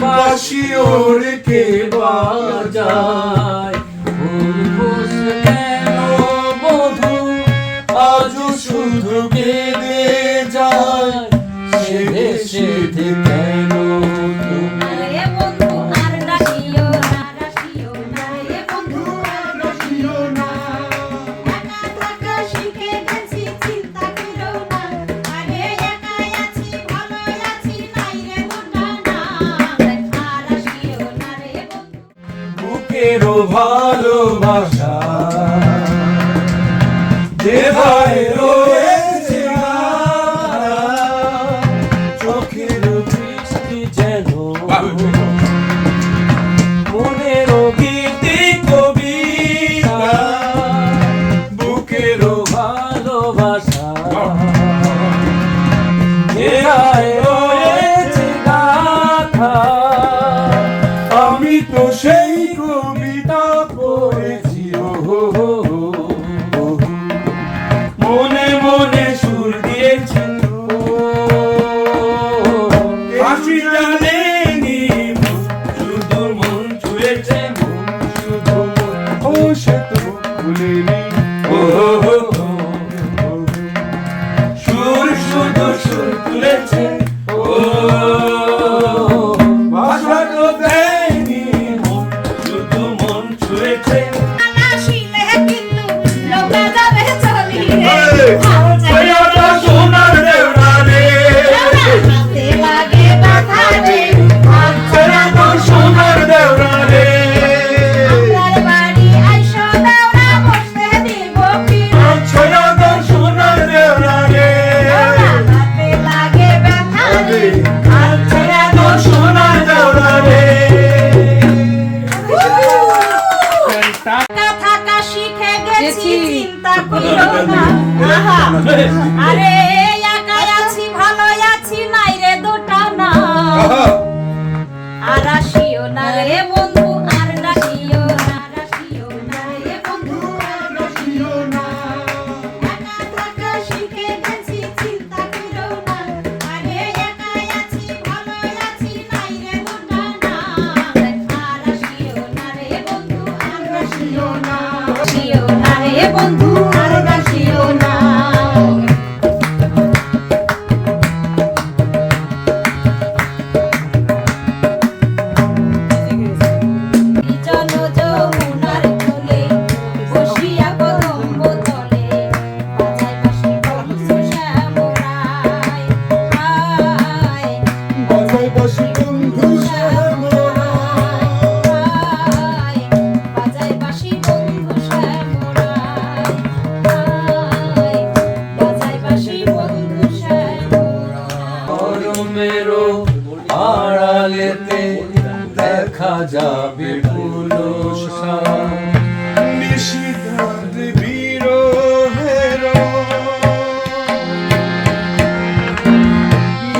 বাসি ওর কে বাজায়? বধু আজ শুধু কেঁদে যায়। সে সে ভালোবাসা। যে 번 যাবে পুলো নিষিদ্ধান্ত বিরোহের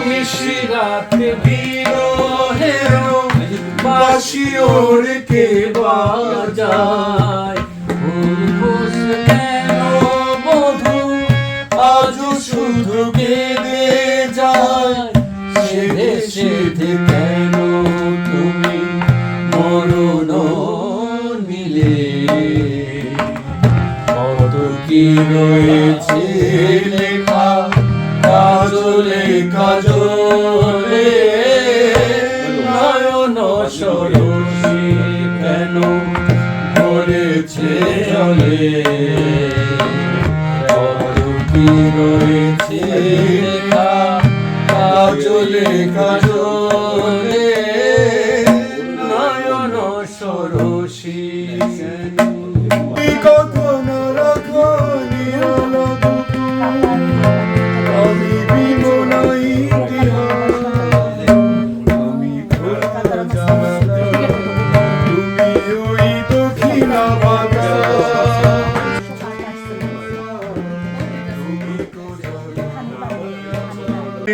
নিশিরাতে বিরোহের বাসি ওড়কে বাজায় মধু? আজ শুধু কে রয়েছে লেখা কাজলে কাজলে নয়ন সরসে কেন ভরেছে জলে? রয়েছে লেখা কাজলে কাজলে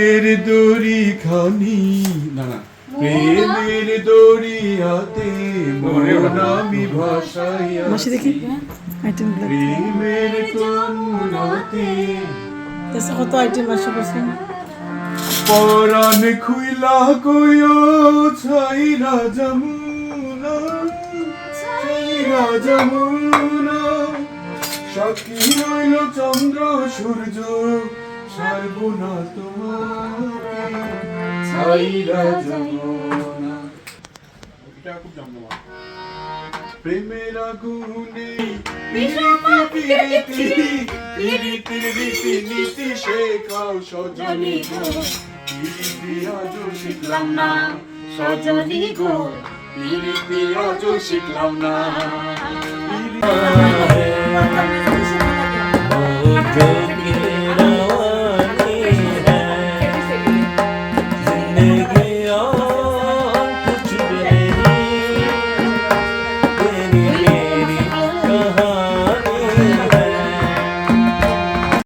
প্রেমের দড়ি খানি। না না প্রেমের দড়ি হাতে মন আমি ভাসাইয়া মাসি দেখি। আইটেম প্রেমের তন্নতে তাসে কত আইটেম আছে বসে পরান খুইলা কইও ছাই রাজমুনা ছাই রাজমুনা সাক্ষী হইল চন্দ্র সূর্য। সারবনা তোমার ছাইরা যমুনা এটা খুব জমজমাট প্রেমের আগুনে পিরিতি পিরিতি রীতি নীতি শেখাও শিখলাম না সজনী গো শিখলাম না।